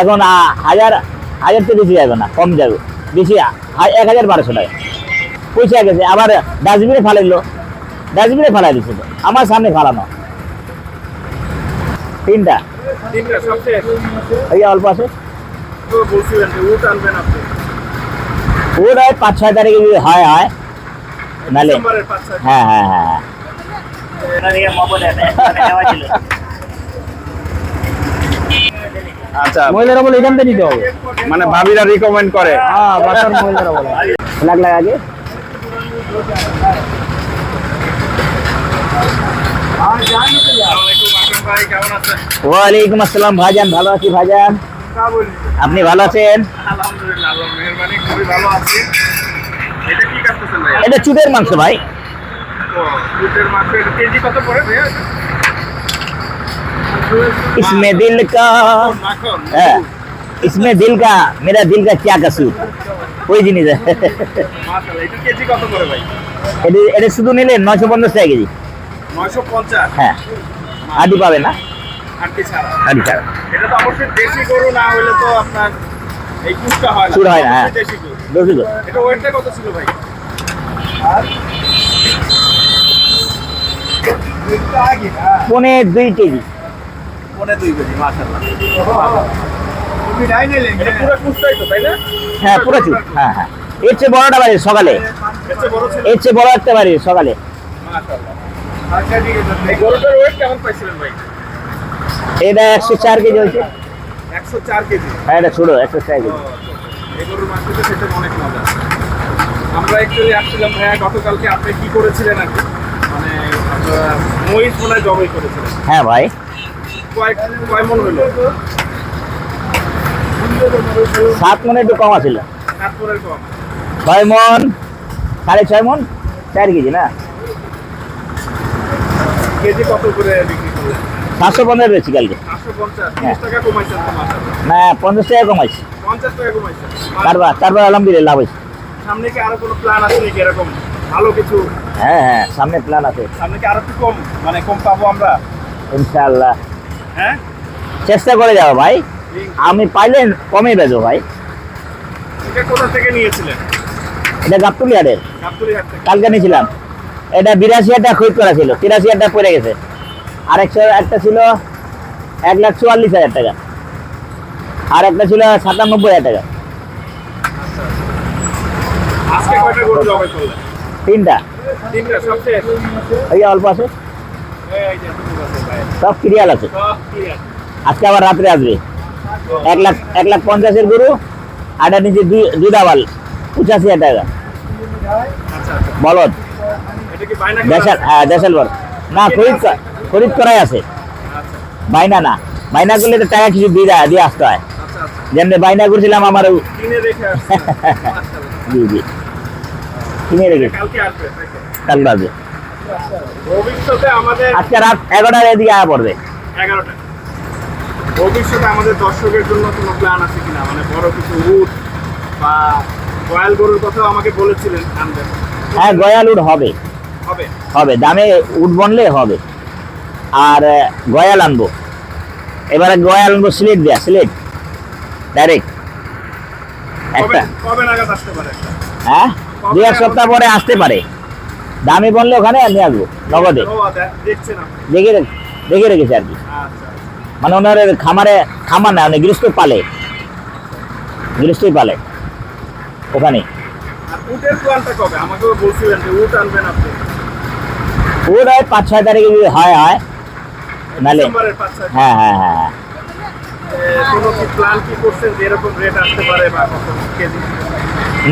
এখন হাজার হাজার তো বেশি যাবে না কম যাবে। বেশি এক হাজার বারোশো টাকা। পয়সা গেছে আবার ডাস্টবিনে ফালাই ফালাইলো ডাস্টবিনে ফালাই দিচ্ছে তো আমার সামনে ফালানো। তিনটা। তিনটা এই অল্প আছে। উট আনবেন পাঁচ ছয় তারিখে যদি হয় হয়। নালে হ্যাঁ হ্যাঁ হ্যাঁ হ্যাঁ। আচ্ছা। মহিলারা বলে এখান থেকে নিতে হবে। মানে ভাবিরা রিকমেন্ড করে। হ্যাঁ বাসার মহিলারা বলে। লাগ লাগ আগে। ভাই কেমন আছেন ওয়ালাইকুম আসসালাম ভাইজান ভালো আছি ভাইজান? আপনি ভালো আছেন? এটা কি কাটতেছেন ভাই এটা চুটের মাংস ভাই। দুধের মাংস কেজি কত পড়ে इसमें दिल का মাখন है इसमें दिल का मेरा दिल का क्या कसूर ওই জিনিস মাশাআল্লাহ এটা কেজি কত পড়ে ভাই এটা এটা শুধু নিলে নয়শো পঞ্চাশ টাকা কেজি 950 হ্যাঁ আডি পাবে না আটটি ছাড়া আডি ছাড়া এটা তো অবশ্যই দেশি গরু না হলে তো আপনার এই কুচটা হয় না কুচ হয় না, হ্যাঁ। অবশ্যই দেশি গরু বুঝলি তো এটা ওয়েটটা কত ছিল ভাই পনে দুই কেজি পনে দুই কেজি মাশাআল্লাহ। এটা পুরো কুচটাই তো তাই না? হ্যাঁ পুরো চুট হ্যাঁ হ্যাঁ। এর চেয়ে বড়টা বাড়ি সকালে। এর চেয়ে বড় একটা বাড়ি সকালে। মাশাআল্লাহ। আচ্ছা এটা একশো চার কেজি হয়েছে। 104 কেজি? হ্যাঁ এটা ছোটো একশো চার কেজি। এই গরুর মাংসটা খেতে অনেক মজা। আমরা অ্যাকচুয়ালি আসছিলাম ভাইয়া গতকালকে আপনি কি করেছিলেন আর কি? মানে আপনারা মহিষ জবাই করেছিলেন হ্যাঁ ভাই। কয়েক কয় মন সাত মনে একটু কম আছিল। কম। ছয় মন সাড়ে ছয় মন চার কেজি না? কেজি কত করে বিক্রি করলেন? সাতশো পঞ্চাশ বেশি কালকে। হ্যাঁ। না পঞ্চাশ টাকা কমাইছি। তারপর তারপর আলহামদুলিল্লাহ লাভ হয়েছে। সামনে কি আরও কোনো প্ল্যান আছে নাকি এরকম? ভালো কিছু? হ্যাঁ হ্যাঁ সামনে প্ল্যান আছে। সামনে কি আরও একটু কম? মানে কম পাবো আমরা? ইনশাআল্লাহ। হ্যাঁ? চেষ্টা করে যাব ভাই। আমি পাইলে কমে বেচবো ভাই। এটা কোথা থেকে নিয়েছিলেন? এটা গাবতুলি হাটের গাবতলি হাট থেকে। কালকে নিয়েছিলাম। এটা বিরাশি হাজার খরিদ করা ছিল তিরাশি হাজার পড়ে গেছে। আর একশো একটা ছিল এক লাখ চুয়াল্লিশ হাজার টাকা। আর একটা ছিল সাতানব্বই হাজার টাকা। তিনটা। তিনটা সবচেয়ে এই অল্প আছে। সব ক্রিয়াল আছে। আজকে আবার রাত্রে আসবে। এক লাখ এক লাখ পঞ্চাশের গরু আটা নিচে ডাবাল পঁচাশি হাজার টাকা। আচ্ছা আচ্ছা। বলদ। দেশাল হ্যাঁ না খরিদ খরিদ করাই আছে। আচ্ছা। বাইনা না। বাইনা করলে তো টাকা কিছু দিয়ে দেয়- আসতে হয়। যেমনি বাইনা করছিলাম আমার রেখে। জি জি। কিনে রেখেছি কালকে আসবে। ভবিষ্যতে আমাদের আজকে রাত এগারোটার এদিকে আয়া পড়বে। এগারোটা। ভবিষ্যতে আমাদের দর্শকের জন্য কোনো প্ল্যান আছে কিনা? মানে বড় কিছু উট বা রয়্যাল গরুর কথাও আমাকে বলেছিলেন আনবেন হ্যাঁ গয়াল হবে। হবে? হবে দামে উড বনলে হবে। আর গয়াল আনব। এবারে গয়াল আনব সিলেট দেয়া সিলেট? ডাইরেক্ট একটা। কবে নাগাদ আসতে পারে? হ্যাঁ? দু এক সপ্তাহ পরে আসতে পারে। দামি বললে ওখানে নিয়ে আসব নগদে। দেখে দেখে রেখেছে আর কি। আচ্ছা মানে ওনার খামারে খামার না মানে গৃহস্থ পালে। গৃহস্থই পালে। ওখানে। উট ওরা পাঁচ ছয় তারিখে যদি হয় হয়। নালে হ্যাঁ হ্যাঁ হ্যাঁ হ্যাঁ।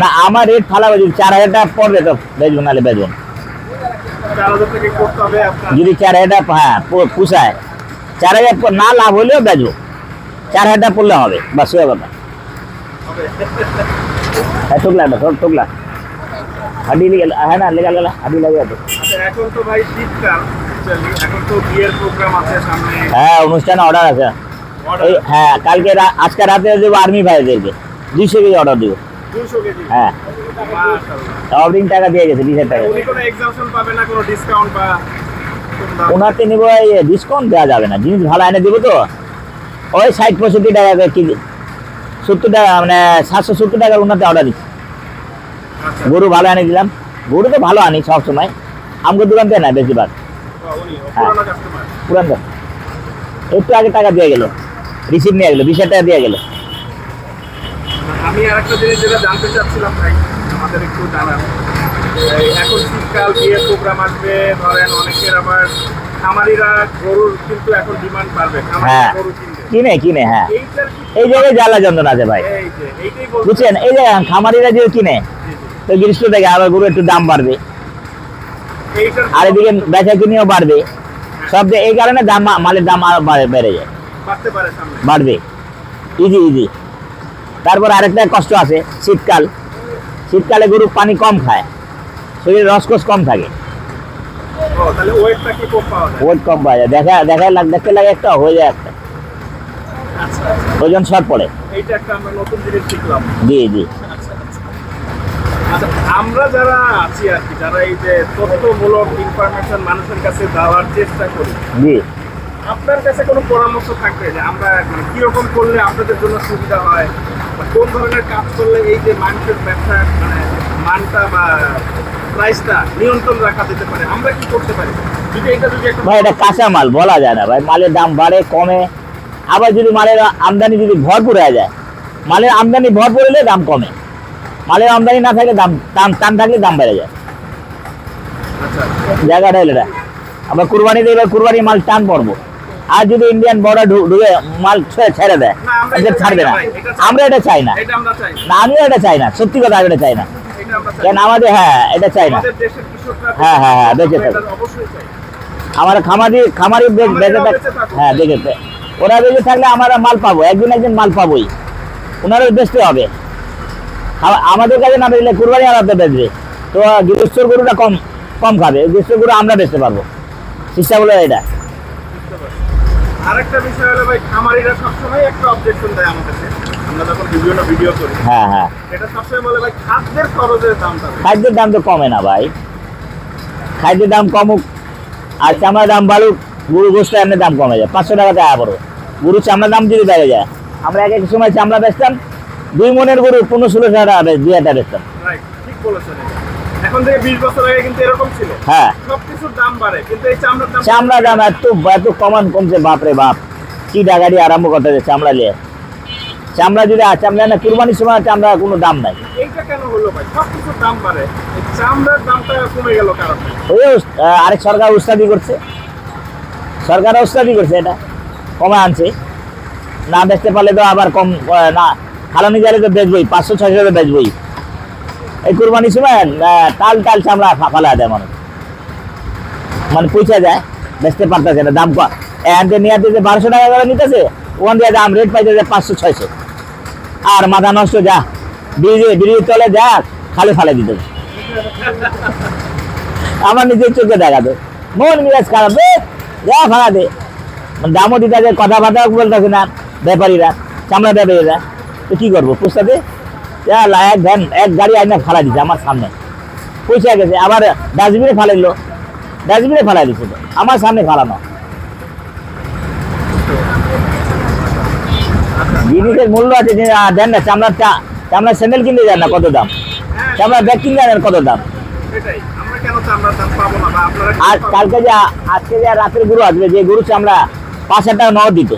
না আমার রেট ফালা যদি চার হাজার টাকা পড়বে তো বেচবো নাহলে বেচবো না। চার হাজার থেকে করতে হবে আপনার যদি চার হাজার টাকা হ্যাঁ পো- পুষায়। চার হাজার প- না লাভ হলেও বেচবো। চার হাজার টাকা পড়লে হবে বাস হয়ে কথা হবে হ্যাঁ টুকলা টুকলা হাডি লেগে হ্যাঁ না লেগা লেগা হাডি লাগে তো আচ্ছা এখন তো ভাই শীতকাল actually, এখন তো বিয়ের প্রোগ্রাম আছে সামনে হ্যাঁ অনুষ্ঠানে অর্ডার আছে। Order এই হ্যাঁ কালকে রা- আজকে রাতে দেবো আর্মি ভাইদেরকে। দুইশো কেজি অর্ডার দেবো। 200 কেজি হ্যাঁ। টাকা দিয়ে গেছে বিশ টাকা কোনো ডিসকাউন্ট নিব দেওয়া যাবে না জিনিস ভালো এনে দিব তো। ওই ষাট পঁয়ষট্টি টাকা কেজি সত্তর টাকা মানে সাতশো সত্তর টাকার অর্ডার দিচ্ছি। আচ্ছা। গরু ভালো আনি দিলাম। গরু তো ভালো আনি সব সময় আমাকে দোকান থেকে না বেশিরভাগ? হ্যাঁ। পুরান একটু আগে টাকা দিয়ে গেল। রিসিভ নিয়ে গেলো বিশ হাজার টাকা দিয়ে গেলো। আমি আর একটা জিনিস যেটা জানতে চাচ্ছিলাম ভাই আমাদের একটু জানান। এখন শীতকাল বিয়ের প্রোগ্রাম আসবে ধরেন অনেকের আবার খামারিরা গরুর কিন্তু এখন ডিমান্ড খামারিরা হ্যাঁ। কিনে কিনে হ্যাঁ। এই জায়গায় জ্বালা যন্ত্রণা আছে ভাই। বুঝছেন? এই যে খামারিরা যে কিনে। তো গ্রীষ্ম থেকে আবার গরু একটু দাম বাড়বে। আর এদিকে বেচা কিনেও বাড়বে। সব যে এই কারণে দাম মালের দাম আরও বাড়ে- বেড়ে যায়। বাড়তে পারে সামনে। বাড়বে। Easy easy. তারপর আরেকটা কষ্ট আছে শীতকাল। শীতকালে গরু পানি কম খায়। শরীরে রসকস কম থাকে। ওয়েট কম পাওয়া যায়। দেখা দেখা লাগ দেখতে লাগে একটা হয়ে যায় একটা। আচ্ছা আচ্ছা। ওজন শর্ট পড়ে। এইটা একটা আমরা নতুন জিনিস শিখলাম। জি জি। আচ্ছা আমরা যারা আছি আর কি যারা এই যে তথ্যমূলক ইনফরমেশন মানুষের কাছে দেওয়ার চেষ্টা করি জি। আপনার কাছে কোনো পরামর্শ থাকবে যে আমরা মানে কীরকম করলে আপনাদের জন্য সুবিধা হয়? বা কোন ধরনের কাজ করলে এই যে মানুষের ব্যবসা মানে মানটা বা প্রাইসটা নিয়ন্ত্রণ রাখা যেতে পারে আমরা কি করতে পারি? যদি এটা যদি ভাই এটা কাঁচা মাল বলা যায় না ভাই। মালের দাম বাড়ে কমে। আবার যদি মালের আমদানি যদি ভরপুর হয়ে যায় মালের আমদানি ভরপুর হলে দাম কমে। মালের আমদানি না থাকলে দাম টান টান থাকলে দাম বেড়ে যায়। আচ্ছা। জায়গাটা হলো এটা। আবার কুরবানিতে এবার কুরবানি মাল টান পড়ব। আর যদি ইন্ডিয়ান বর্ডার ঢুকে মাল ছেড়ে দেয় ছাড়বে না। আমরা এটা চাই না। না। আমিও এটা চাই না। সত্যি কথা আমি এটা চাই না। কেন আমাদের হ্যাঁ এটা চাই না। হ্যাঁ, হ্যাঁ, হ্যাঁ, বেঁচে চাই। আমার খামারি খামারি বেঁচে থাক হ্যাঁ দেখে ওরা বেঁচে থাকলে আমরা মাল পাবো। একদিন একদিন মাল পাবোই। ওনারও বেচতে হবে। আমাদের কাছে না বেচলে কুরবানি আলাদা বেচবে। তো গৃহস্থর গরুটা কম কম খাবে। গৃহস্থর গরু আমরা বেচতে পারব। চেষ্টা বলে এটা। আরেকটা বিষয় হলো ভাই খামারিরা সবসময় একটা অবজেকশন দেয় আমাদেরকে আমরা যখন বিভিন্ন ভিডিও করি হ্যাঁ হ্যাঁ। এটা সবসময় বলে ভাই খাদ্যের খরচের দামটা খাদ্যের দাম তো কমে না ভাই। খাদ্যের দাম কমুক আর চামড়ার দাম বাড়ুক গরু গোস্ত এমনি দাম কমে যায়। পাঁচশো টাকা পড়বে গরু চামড়ার দাম যদি বেড়ে যায় আমরা এক এক সময় চামড়া বেচতাম দুই মনের গরু পনেরো ষোলো টাকা দুই হাজার টাকা বেচতাম। ঠিক বলেছেন। এটা। এখন থেকে বিশ বছর আগে কিন্তু এরকম ছিল। হ্যাঁ। সবকিছুর দাম বাড়ে কিন্তু এই চামড়ার দাম চামড়া দাম এত এত কমান কমছে বাপরে বাপ। কি ডাকারি আরম্ভ করতে হচ্ছে চামড়া নিয়ে। চামড়া যদি চামড়া না কুরবানির সময় চামড়া কোনো দাম নাই। এইটা কেন হলো ভাই? সবকিছুর দাম বাড়ে। চামড়ার দামটা কমে গেল কারণ। ওই আরেক সরকার উস্তাদি করছে। সরকার উস্তাদি করছে এটা। কমে আনছে। না বেচতে পারলে তো আবার কম না। খালানি গেলে তো বেচবই পাঁচশো ছয়শো বেচবই। এই কুরবানির সময় টাল টাল চামড়া ফালা দেয় মানুষ। মানে পয়সা যায় বেচতে পারতেছে না, দাম কম। এখান থেকে নিয়ে যে বারোশো টাকা করে নিতেছে, ওখান দিয়ে দাম রেট পাইতেছে পাঁচশো, ছয়শো। আর মাথা নষ্ট, যা। ব্রিজে ব্রিজের তলে যা, খালে ফালে দিতেছে। আমার নিজের চোখে দেখা তো। মন মিরাজ খারাপ রে যা ভাড়া দে। মানে দামও দিতে আছে কথাবার্তা বলতেছে না, ব্যাপারীরা, চামড়া ব্যাপারীরা। তো কি করব লা- এক ভ্যান এক গাড়ি আইনা ফালা দিছে আমার সামনে। পয়সা গেছে আবার ডাস্টবিনে ফালাইলো। ডাস্টবিনে ফালাই দিছে আমার সামনে ফালানো। জিনিসের মূল্য আছে যে দেন না চামড়ার চা- চামড়ার স্যান্ডেল কিনতে যান না কত দাম? চামড়ার ব্যাগ কিনতে যান কত দাম? আর কালকে যে আজকে যে রাতের গরু আসবে যে গরু চামড়া পাঁচ হাজার টাকা নগদ দিত।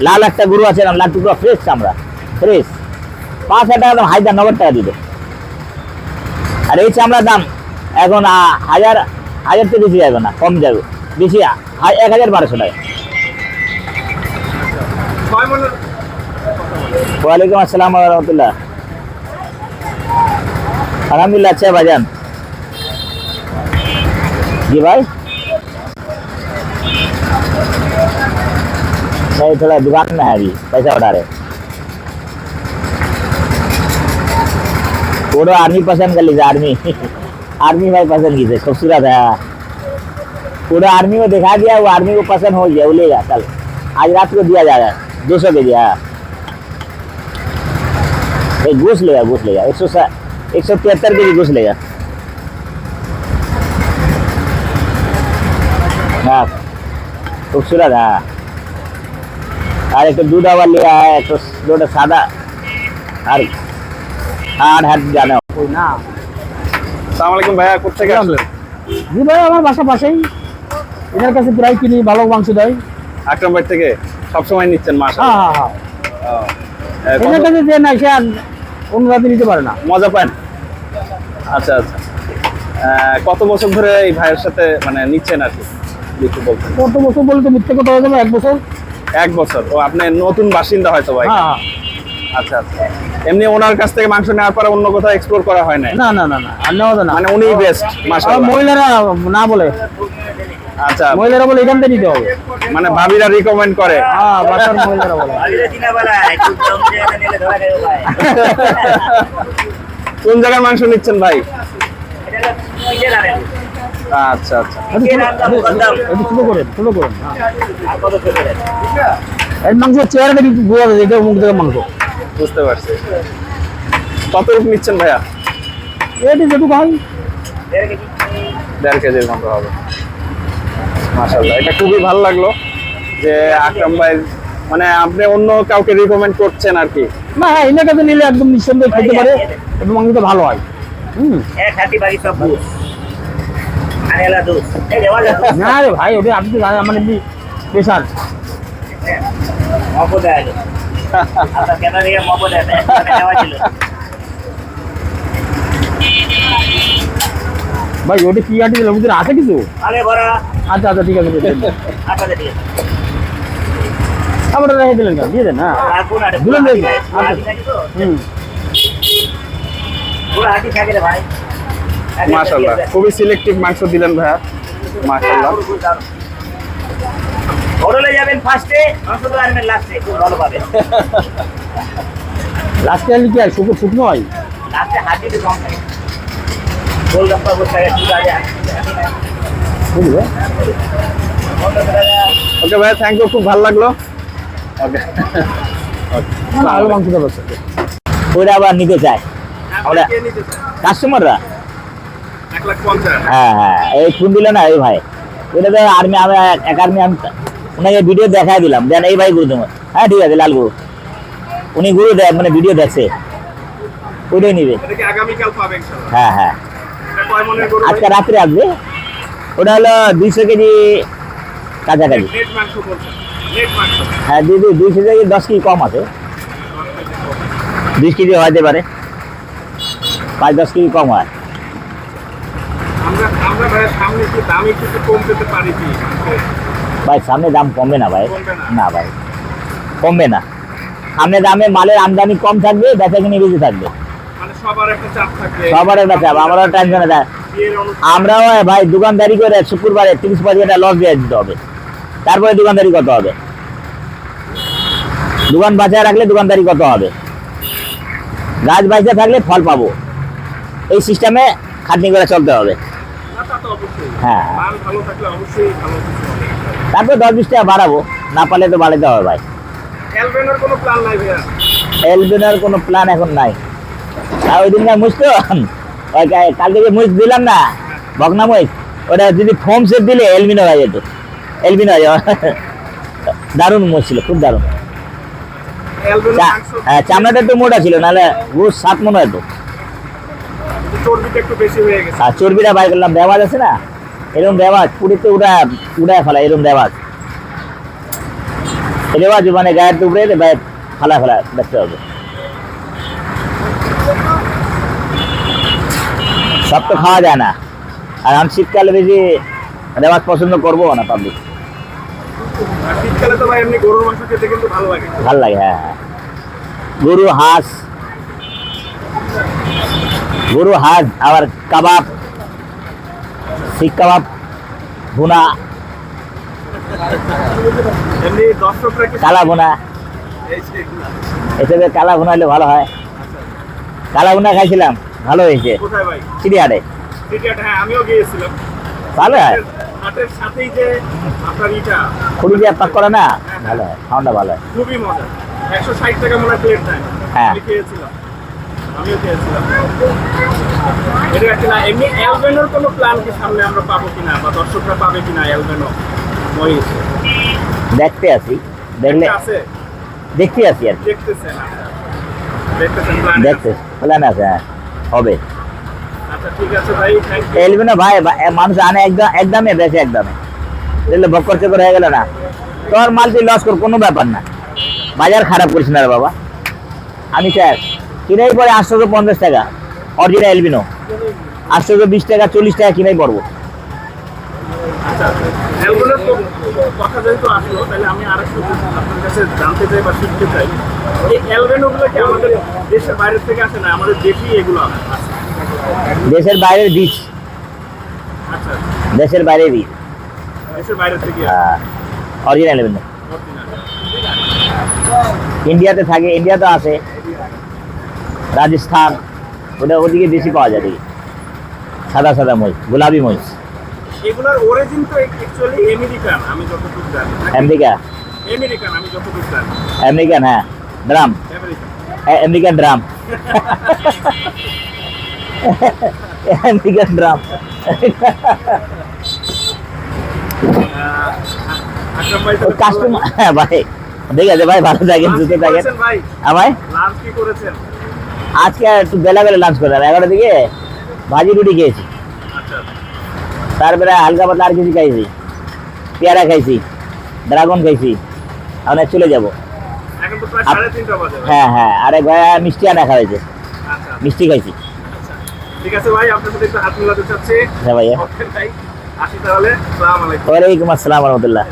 লাল একটা গরু আছে না লাল টুকরো ফ্রেশ চামড়া ফ্রেশ পাঁচ হাজার টাকা দাম হাজার নগদ টাকা দিত আর এই চামড়ার দাম এখন আ- হাজার হাজার তো বেশি যাবে না কম যাবে বেশি আ- হা- এক হাজার বারোশো টাকা ছয় মনের ওয়ালাইকুম আসসালাম রহমতুল্লাহ अलहमदिल्ला अच्छा है भाईजान जी भाई नहीं थोड़ा दुकान में है अभी पैसा उठा रहे पूरा आर्मी पसंद कर लीजिए, आर्मी। आर्मी भाई पसंद कीजिए, खूबसूरत है। पूरा आर्मी को दिखा दिया, वो आर्मी को पसंद हो गया, वो लेगा कल आज रात को दिया जाएगा दो सौ के जी हाँ एक घूस लेगा घूस लेगा एक सौ एक सौ तिहत्तर के जी घूस लेगा हाँ खूबसूरत हाँ। और एक तो दूध वाला लिया है तो दो सादा আর হাট জানো না সালাম আলাইকুম ভাইয়া কোথেকে আসলেন? জি ভাই আমার বাসা পাশেই। এনার কাছে প্রায় কিনি ভালো মাংস দেয়। আকরাম ভাই থেকে সবসময় নিচ্ছেন মাসা হ্যাঁ হ্যাঁ হ্যাঁ। এনার কাছে যে নাই সে আর অন্য রাতে নিতে পারে না। মজা পান? আচ্ছা আচ্ছা। আহ, কত বছর ধরে এই ভাইয়ের সাথে মানে নিচ্ছেন আর কি? কত বছর বলে তো মিথ্যে কথা হয়ে যাবে এক বছর? এক বছর। ও আপনি নতুন বাসিন্দা হয়তো ভাই। হ্যাঁ হ্যাঁ। আচ্ছা আচ্ছা। এমনি ওনার কাছ থেকে মাংস নেওয়ার পরে অন্য কোথাও এক্সপ্লোর করা হয় না না না না না আর নেওয়া না। মানে উনিই বেস্ট মাশাআল্লাহ। মহিলারা না বলে। আচ্ছা। মহিলারা বলে এখান থেকে নিতে হবে। মানে ভাবিরা রিকমেন্ড করে। হ্যাঁ বাসার মহিলারা বলে। কোন জায়গার মাংস নিচ্ছেন ভাই? আচ্ছা আচ্ছা। একটু ছোট- একটু করেন ছোট করেন। এই মাংসের চেহারাটা কিন্তু বোঝা মুখ থেকে মাংস। বুঝতে পারছি। কত রূপ নিচ্ছেন ভাইয়া? এটি যেটুকু হয়। দেড় কেজির মতো হবে। মাশাল্লাহ এটা খুবই ভালো লাগল যে আকরাম ভাই মানে আপনি অন্য কাউকে রিকমেন্ড করছেন আর কি। না হ্যাঁ এনার কাছে নিলে একদম নিঃসন্দেহে খেতে পারে এবং ভালো হয়। হুম। না রে ভাই ওটা আপনি আমার এমনি প্রেশার ভাই ওটা কি আটি দিলাম ভিতরে আছে কিছু? আচ্ছা আচ্ছা ঠিক আছে দিয়ে দেন। আমার রেখে দিলেন কেন? দিয়ে দেন হ্যাঁ দিলেন দেখি হুম। মাশাল্লাহ খুবই সিলেক্টিভ মাংস দিলেন ভাইয়া। মাশাল্লাহ হোটেলে যাবেন ফার্স্টে মাংস তো আনবেন লাস্টে খুব ভালো পাবেন। লাস্টে আনলে কি হয় শুকনো শুকনো হয় লাস্টে হাতিতে কম থাকে গোলগাপ্পা বসে থাকে চুলা যায় বুঝলে? ওকে ভাইয়া থ্যাংক ইউ খুব ভালো লাগল। ওকে না আলু মাংসটা বসে ওরা আবার নিতে চায়। আমরা কাস্টমাররা হ্যাঁ হ্যাঁ এই ফোন দিল না এই ভাই। ওটা তো আর্মি আমি এক আর্মি আমি ওনাকে ভিডিও দেখাই দিলাম। দেন এই ভাই গুরু তোমার হ্যাঁ ঠিক আছে লাল গুরু। উনি গুরু দেয় মানে ভিডিও দেখছে। ওইটাই নিবে। কি হ্যাঁ হ্যাঁ। আজকে রাত্রে আসবে। ওটা হলো দুইশো কেজি কাছাকাছি। হ্যাঁ দিদি দুইশো কেজি দশ কেজি কম আছে। বিশ কেজি হতে পারে। পাঁচ দশ কেজি কম হয়। আমরা আমরা ভাই সামনে একটু দাম একটু একটু কম পেতে পারি কি? ভাই সামনে দাম কমবে না ভাই। না? ভাই কমবে না। সামনে দামে মালের আমদানি কম থাকবে বেচা কিনে বেশি থাকবে। মানে সবার একটা চাপ থাকবে। সবার একটা চাপ আমারও টেনশনে অনুষ্ঠান আমরাও ভাই দোকানদারি করে শুক্রবারে তিরিশ টাকা লস দিয়ে দিতে হবে। তারপরে দোকানদারি কত হবে। দোকান বাঁচায় রাখলে দোকানদারি কত হবে। গাছ বাঁচতে থাকলে ফল পাবো। এই সিস্টেমে খাটনি করে চলতে হবে। হ্যাঁ। তারপরে দশ বিশ টাকা বাড়াবো। না পারলে তো বাড়াতে হবে ভাই। এলবেনের কোনো প্ল্যান নাই ভাইয়া? এলবিনের কোনো প্ল্যান এখন নাই। আর ওই দিনকার মুছ তো। ওই কালকে যে মুছ দিলাম না। বকনা মুছ। ওটা যদি ফোম সেট দিলে এলবিনো হয়ে যেত। এলবিনো হয়ে যাবে। দারুণ মুছ ছিল খুব দারুণ। হ্যাঁ, চামড়াটা একটু মোটা ছিল নাহলে গুড় সাত মনে হতো। চর্বিটা একটু বেশি হয়ে গেছে। আর চর্বিটা বাই করলাম দেওয়াজ আছে না? এরকম দেওয়াজ পুরীতে উড়া উড়ায় ফেলা এরকম দেওয়াজ রেওয়াজ মানে গায়ের টুকরে ফালা ফেলা দেখতে হবে। সব তো খাওয়া যায় না। আর আমি শীতকালে বেশি রেওয়াজ পছন্দ করব না পাবলিক শীতকালে তো ভাই এমনি গরুর মাংস খেতে কিন্তু ভালো লাগে। ভালো লাগে হ্যাঁ হ্যাঁ। গরু হাঁস গরু হাঁস আবার কাবাব। শিক কাবাব ভুনা কালা ভুনা। এসবে কালা ভুনা হলে ভালো হয়। কালা ভুনা খাইছিলাম ভালো হয়েছে। চিড়িয়াটে হ্যাঁ আমিও গিয়েছিলাম। ভালো হয়? সাথেই যে পাক করে না? ভালো হয় খাওয়াটা ভালো হয়। খুবই মজা। একশো ষাট টাকা মনে প্লেট নেয় হ্যাঁ। আমি খেয়েছিলাম। আমিও খেয়েছিলাম। এটা একটা না এমনি অ্যালবেনোর কোনো প্ল্যান কি সামনে আমরা পাবো কিনা বা দর্শকরা পাবে কিনা অ্যালবেনো মহিষ দেখতে দেখলে দেখতে আর দেখতেছেন এ দেখতে প্ল্যান আছে হ্যাঁ হবে। আচ্ছা ভাই মানুষ আনে একদম একদমে বেশি একদমে। দেখলে বক্কর চক্কর হয়ে গেল না। তোর মাল তুই লস কর কোনো ব্যাপার না। বাজার খারাপ করিস না বাবা। আমি স্যার কিনাই পরে আটশোশো পঞ্চাশ টাকা। অরিজিনাল এলবিনো আটশোশো বিশ টাকা চল্লিশ টাকা কিনাই পড়ব আচ্ছা দেশের বাইরের বীজ। আচ্ছা। দেশের বাইরের বীজ। দেশের বাইরে থেকে অরিজিনাল এলবিনো ইন্ডিয়াতে থাকে ইন্ডিয়াতে আছে। রাজস্থান। ওটা ওদিকে বেশি পাওয়া যায় দেখি। সাদা সাদা মহিষ গোলাপি মহিষ। এগুলোর অরিজিন তো অ্যাকচুয়ালি আমেরিকান আমি যতটুকু জানি। আমেরিকা আমেরিকান আমি যতটুকু জানি। আমেরিকান হ্যাঁ। Drum American American drum American drum customer হ্যাঁ ভাই। ঠিক আছে ভাই ভালো থাকেন সুস্থ থাকেন। ভাই? হ্যাঁ ভাই? লাঞ্চ কি করেছেন? আজকে একটু বেলা বেলা লাঞ্চ করলাম। এগারোটার দিকে ভাজি রুটি খেয়েছি। আচ্ছা তারপরে হালকা পাতলা আর কিছু খাইছি পেয়ারা খাইছি ড্রাগন খাইছি এখন চলে যাব। হ্যাঁ হ্যাঁ আরে ভাই মিষ্টি আনা খাওয়াইছে। আচ্ছা। মিষ্টি খাইছি। ঠিক আছে ভাই আপনার সাথে একটু হাত মেলাতে চাচ্ছি। হ্যাঁ ভাইয়া। ভাই আসি তাহলে। সালাম আলাইকুম। ওয়ালাইকুম আসসালাম রহমতুল্লাহ।